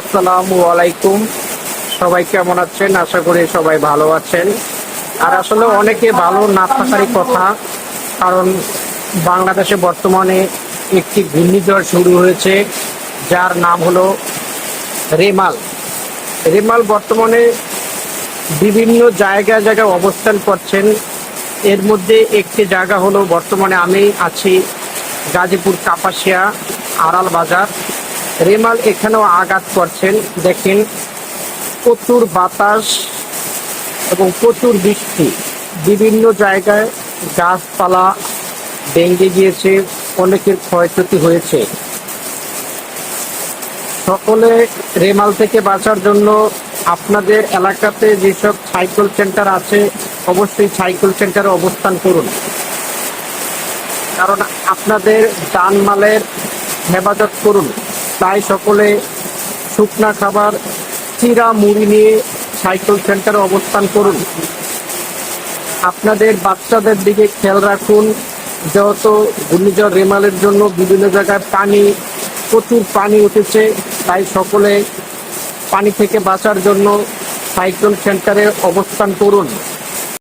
আসসালামু আলাইকুম। সবাই কেমন আছেন? আশা করি সবাই ভালো আছেন। আর আসলে অনেকে ভালো না থাকারই কথা, কারণ বাংলাদেশে বর্তমানে একটি ঘূর্ণিঝড় শুরু হয়েছে, যার নাম হলো রেমাল। রেমাল বর্তমানে বিভিন্ন জায়গায় জায়গায় অবস্থান করছেন। এর মধ্যে একটি জায়গা হলো, বর্তমানে আমি আছি গাজীপুর কাপাসিয়া আড়াল বাজার। রেমাল এখানেও আঘাত করছেন। দেখেন, প্রচুর বাতাস এবং প্রচুর বৃষ্টি। বিভিন্ন জায়গায় গাছপালা ভেঙে গিয়েছে, অনেকের ক্ষয়ক্ষতি হয়েছে। সকলে রেমাল থেকে বাঁচার জন্য আপনাদের এলাকাতে যেসব সাইকেল সেন্টার আছে, অবশ্যই সাইকেল সেন্টারে অবস্থান করুন। কারণ আপনাদের জানমালের হেফাজত করুন। তাই সকলে শুকনা খাবার, চিরা মুড়ি নিয়ে সাইকেল সেন্টারে অবস্থান করুন। আপনাদের বাচ্চাদের দিকে খেয়াল রাখুন, যেহেতু ঘূর্ণিঝড় রেমালের জন্য বিভিন্ন জায়গায় পানি, প্রচুর পানি উঠেছে, তাই সকলে পানি থেকে বাঁচার জন্য সাইকেল সেন্টারে অবস্থান করুন।